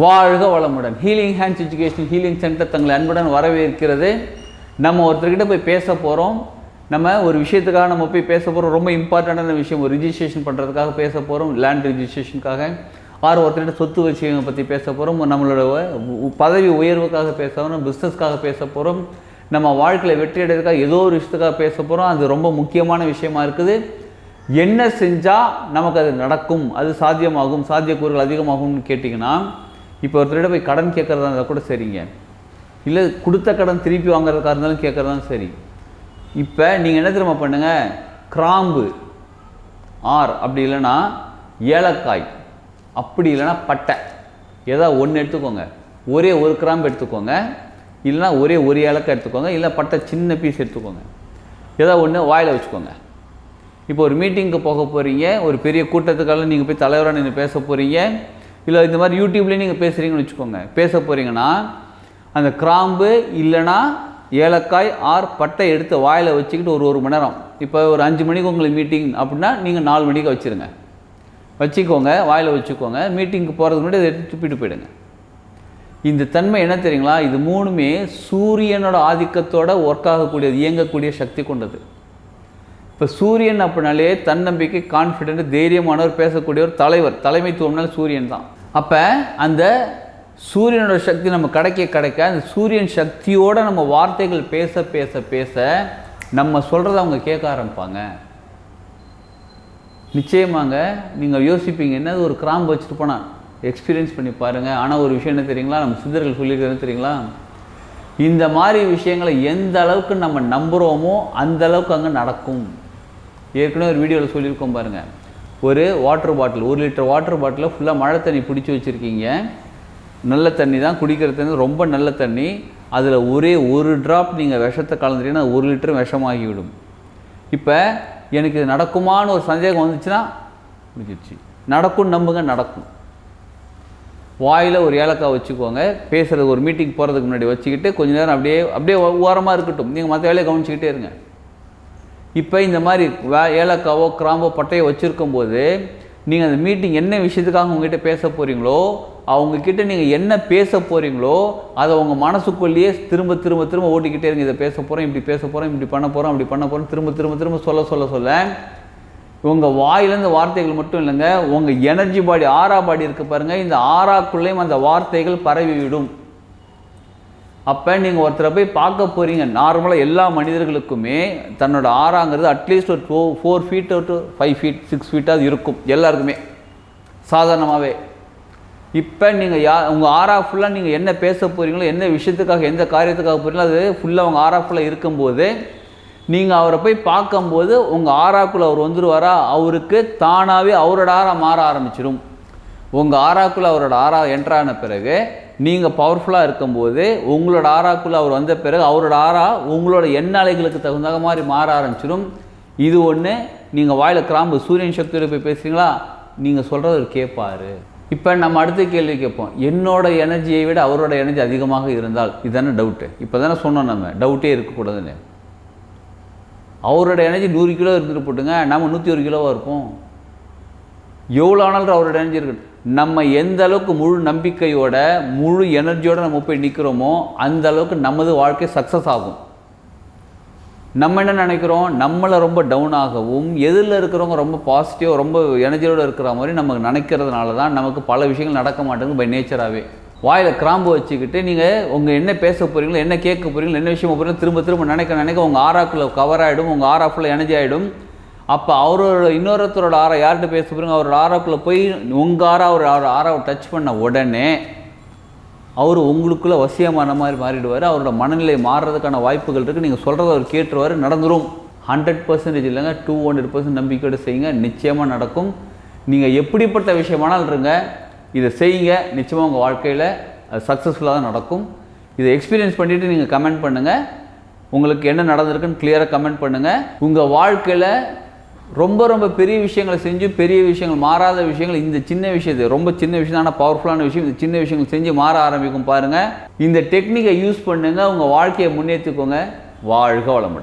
வாழ்க வளமுடன். Healing hands education healing centre தங்களை அன்புடன் வரவேற்கிறது. நம்ம ஒருத்தர்கிட்ட போய் பேச போகிறோம் நம்ம ஒரு விஷயத்துக்காக நம்ம போய் பேச போகிறோம் ரொம்ப இம்பார்ட்டண்ட்டான விஷயம் ஒரு ரிஜிஸ்ட்ரேஷன் பண்ணுறதுக்காக பேச போகிறோம் லேண்ட் ரிஜிஸ்ட்ரேஷனுக்காக ஆறு ஒருத்தர்கிட்ட சொத்து விஷயங்களை பற்றி பேச போகிறோம் நம்மளோட பதவி உயர்வுக்காக பேச போகிறோம் பிஸ்னஸ்க்காக பேச போகிறோம் நம்ம வாழ்க்கையில் வெற்றி அடைகிறதுக்காக ஏதோ ஒரு விஷயத்துக்காக பேச போகிறோம் அது ரொம்ப முக்கியமான விஷயமா இருக்குது. என்ன செஞ்சால் நமக்கு அது நடக்கும்? அது சாத்தியமாகும்? சாத்தியக்கூறுகள் அதிகமாகும்னு கேட்டிங்கன்னா இப்போ ஒருத்தரிடம் போய் கடன் கேட்குறதா இருந்தால் கூட சரிங்க. இல்லை கொடுத்த கடன் திருப்பி வாங்குறதுக்காக இருந்தாலும் கேட்குறதாலும் சரி. இப்போ நீங்கள் என்ன தெரியுமா பண்ணுங்கள் கிராம்பு. ஆர் அப்படி இல்லைன்னா ஏலக்காய். அப்படி இல்லைன்னா பட்டை. ஏதாவது ஒன்று எடுத்துக்கோங்க. ஒரே ஒரு கிராம்பு எடுத்துக்கோங்க. இல்லைன்னா ஒரே ஒரு ஏலக்காய் எடுத்துக்கோங்க. இல்லை பட்டை சின்ன பீஸ் எடுத்துக்கோங்க. ஏதாவது ஒன்று வாயில் வச்சுக்கோங்க. இப்போ ஒரு மீட்டிங்க்கு போக போகிறீங்க ஒரு பெரிய கூட்டத்துக்காக நீங்கள் போய் தலைவராக நீங்கள் பேச போகிறீங்க இல்லை இந்த மாதிரி யூடியூப்லேயே நீங்கள் பேசுகிறீங்கன்னு வச்சுக்கோங்க. பேச போகிறீங்கன்னா அந்த கிராம்பு இல்லைன்னா ஏலக்காய் ஆர் பட்டை எடுத்து வாயில் வச்சுக்கிட்டு ஒரு ஒரு மணி நேரம். இப்போ ஒரு அஞ்சு மணிக்கு உங்களுக்கு மீட்டிங் அப்படின்னா நீங்கள் நாலு மணிக்கு வச்சுருங்க. வச்சுக்கோங்க வாயில் வச்சுக்கோங்க. மீட்டிங்க்கு போகிறதுக்கு முன்னாடி இதை எடுத்து துப்பிட்டு போயிடுங்க. இந்த தன்மை என்ன தெரியுங்களா? இது மூணுமே சூரியனோட ஆதிக்கத்தோட ஒர்க் ஆகக்கூடியது இயங்கக்கூடிய சக்தி கொண்டது. இப்போ சூரியன் அப்படின்னாலே தன்னம்பிக்கை கான்ஃபிடென்ட் தைரியமானவர் பேசக்கூடிய ஒரு தலைவர் தலைமைத்துவம்னால சூரியன் தான். அப்போ அந்த சூரியனோட சக்தி நம்ம கிடைக்க கிடைக்க அந்த சூரியன் சக்தியோடு நம்ம வார்த்தைகள் பேச பேச பேச நம்ம சொல்கிறத அவங்க கேட்க ஆரம்பிப்பாங்க. நிச்சயமாங்க நீங்கள் யோசிப்பீங்க என்னது ஒரு கிராம்பு வச்சுட்டு போனால் எக்ஸ்பீரியன்ஸ் பண்ணி பாருங்கள் ஆனால் ஒரு விஷயம் என்ன தெரியுங்களா? நம்ம சித்தர்கள் சொல்லியிருக்கிறது தெரியுங்களா? இந்த மாதிரி விஷயங்களை எந்த அளவுக்கு நம்ம நம்புகிறோமோ அந்த அளவுக்கு அங்கே நடக்கும். ஏற்கனவே ஒரு வீடியோவில் சொல்லியிருக்கோம் பாருங்கள் ஒரு வாட்டர் பாட்டில் ஒரு லிட்டர் வாட்டர் பாட்டிலில் ஃபுல்லாக மழை தண்ணி பிடிச்சி வச்சுருக்கீங்க. நல்ல தண்ணி தான் குடிக்கிற தண்ணி ரொம்ப நல்ல தண்ணி. அதில் ஒரே ஒரு ட்ராப் நீங்கள் விஷத்தை கலந்துட்டீங்கன்னா ஒரு லிட்டர் விஷமாகிவிடும். இப்போ எனக்கு இது நடக்குமான்னு ஒரு சந்தேகம் வந்துச்சுன்னா முடிஞ்சிடுச்சு நடக்கும் நம்புங்க நடக்கும். வாயில் ஒரு ஏலக்காய் வச்சுக்கோங்க. பேசுகிறது ஒரு மீட்டிங் போகிறதுக்கு முன்னாடி வச்சுக்கிட்டு கொஞ்ச நேரம் அப்படியே அப்படியே ஓரமாக இருக்கட்டும். நீங்கள் மற்ற வேலையை கவனிச்சிக்கிட்டே இருங்க. இப்போ இந்த மாதிரி வே ஏலக்காவோ கிராம்போ பட்டையோ வச்சுருக்கும் போது நீங்கள் அந்த மீட்டிங் என்ன விஷயத்துக்காக உங்ககிட்ட பேச போகிறீங்களோ அவங்கக்கிட்ட நீங்கள் என்ன பேச போகிறீங்களோ அதை உங்கள் மனசுக்குள்ளேயே திரும்ப திரும்ப திரும்ப ஓட்டிக்கிட்டே இருங்க. இதை பேச போகிறோம் இப்படி பேச போகிறோம் இப்படி பண்ண போகிறோம் அப்படி பண்ண போகிறோம் திரும்ப திரும்ப திரும்ப சொல்ல சொல்ல சொல்ல உங்கள் வாயிலேருந்து வார்த்தைகள் மட்டும் இல்லைங்க உங்கள் எனர்ஜி பாடி ஆறா பாடி இருக்குது பாருங்கள் இந்த ஆறாக்குள்ளேயும் அந்த வார்த்தைகள் பரவிவிடும். அப்போ நீங்கள் ஒருத்தரை போய் பார்க்க போகிறீங்க நார்மலாக எல்லா மனிதர்களுக்குமே தன்னோட ஆறாங்கிறது அட்லீஸ்ட் ஒரு two four feet to five feet six ஃபீட்டாக இருக்கும் எல்லாருக்குமே. சாதாரணமாகவே இப்போ நீங்கள் யா உங்கள் ஆறா ஃபுல்லாக நீங்கள் என்ன பேச போகிறீங்களோ என்ன விஷயத்துக்காக எந்த காரியத்துக்காக போகிறீங்களோ அது ஃபுல்லாக உங்கள் ஆறா ஃபுல்லாக இருக்கும்போது நீங்கள் அவரை போய் பார்க்கும்போது உங்கள் ஆறாக்குள்ளே அவர் வந்துடுவாரா அவருக்கு தானாகவே அவரோட ஆறா மாற ஆரம்பிச்சிடும் உங்கள் ஆறாக்குள்ளே அவரோட ஆறா என்ட்ரான பிறகு நீங்கள் பவர்ஃபுல்லாக இருக்கும்போது உங்களோட ஆறாக்குள்ளே அவர் வந்த பிறகு அவரோட ஆறா உங்களோட எண்ண அலைகளுக்கு தகுந்த மாதிரி மாற ஆரம்பிச்சிடும் இது ஒன்று நீங்கள் வாயில் கிராம்பு சூரியன் சக்தியோட போய் பேசுகிறீங்களா நீங்கள் சொல்கிறத அவர் கேட்பார் இப்போ நம்ம அடுத்த கேள்வி கேட்போம். என்னோட எனர்ஜியை விட அவரோட எனர்ஜி அதிகமாக இருந்தால் இதுதானே டவுட்டு இப்போ தானே சொன்னோம் நம்ம. டவுட்டே இருக்கக்கூடாதுன்னு. அவரோட எனர்ஜி நூறு கிலோ இருந்துட்டு போட்டுங்க நம்ம நூற்றி ஒரு கிலோவாக இருப்போம். எவ்வளோ ஆனாலும் அவரோட எனர்ஜி இருக்கட்டும். நம்ம எந்த அளவுக்கு முழு நம்பிக்கையோட முழு எனர்ஜியோட நம்ம போய் நிற்கிறோமோ அந்த அளவுக்கு நமது வாழ்க்கை சக்ஸஸ் ஆகும். நம்ம என்ன நினைக்கிறோம்? நம்மளை ரொம்ப டவுன் ஆகவும் எதிரில் இருக்கிறவங்க ரொம்ப பாசிட்டிவாக ரொம்ப எனர்ஜியோடு இருக்கிற மாதிரி நமக்கு நினைக்கிறதுனால தான் நமக்கு பல விஷயங்கள் நடக்க மாட்டேங்குது பை நேச்சராகவே வாயில் கிராம்பு வச்சுக்கிட்டு நீங்கள் உங்கள் என்ன பேச போகிறீங்களோ என்ன கேட்க போகிறீங்களோ என்ன விஷயம் போகிறீங்களோ திரும்ப திரும்ப நினைக்க நினைக்க உங்கள் ஆறாக்குள்ளே கவர் ஆகிடும் உங்கள் ஆர் ஆஃபில் எனர்ஜி ஆகிடும் அப்போ அவரோட இன்னொருத்தரோட ஆறா யார்கிட்ட பேச போகிறீங்க அவரோட ஆராக்குள்ளே போய் உங்கள் ஆறா அவர் அவர் ஆறாவை டச் பண்ண உடனே அவர் உங்களுக்குள்ளே வசியமான மாதிரி மாறிடுவார். அவரோட மனநிலை மாறுறதுக்கான வாய்ப்புகள் இருக்குது நீங்கள் சொல்கிறத அவர் கேட்டுருவார் நடந்துடும் ஹண்ட்ரட் பர்சன்டேஜ் இல்லைங்க டூ ஹண்ட்ரட் பர்சன்ட் நம்பிக்கையோடு செய்யுங்க. நிச்சயமாக நடக்கும். நீங்கள் எப்படிப்பட்ட விஷயமானாலும் இருங்க. இதை செய்யுங்க. நிச்சயமாக உங்கள் வாழ்க்கையில் அது சக்ஸஸ்ஃபுல்லாக தான் நடக்கும். இதை எக்ஸ்பீரியன்ஸ் பண்ணிவிட்டு நீங்கள் கமெண்ட் பண்ணுங்கள் உங்களுக்கு என்ன நடந்திருக்குன்னு கிளியராக கமெண்ட் பண்ணுங்கள் உங்கள் வாழ்க்கையில் ரொம்ப ரொம்ப பெரிய விஷயங்களை செஞ்சு பெரிய விஷயங்கள் மாறாத விஷயங்கள் இந்த சின்ன விஷயத்தை ரொம்ப சின்ன விஷயம் ஆனால் பவர்ஃபுல்லான விஷயம் இந்த சின்ன விஷயங்கள் செஞ்சு மாற ஆரம்பிக்கும் பாருங்கள் இந்த டெக்னிக்கை யூஸ் பண்ணுங்கள் உங்கள் வாழ்க்கையை முன்னேற்றிக்கோங்க வாழ்க வளமுடன்.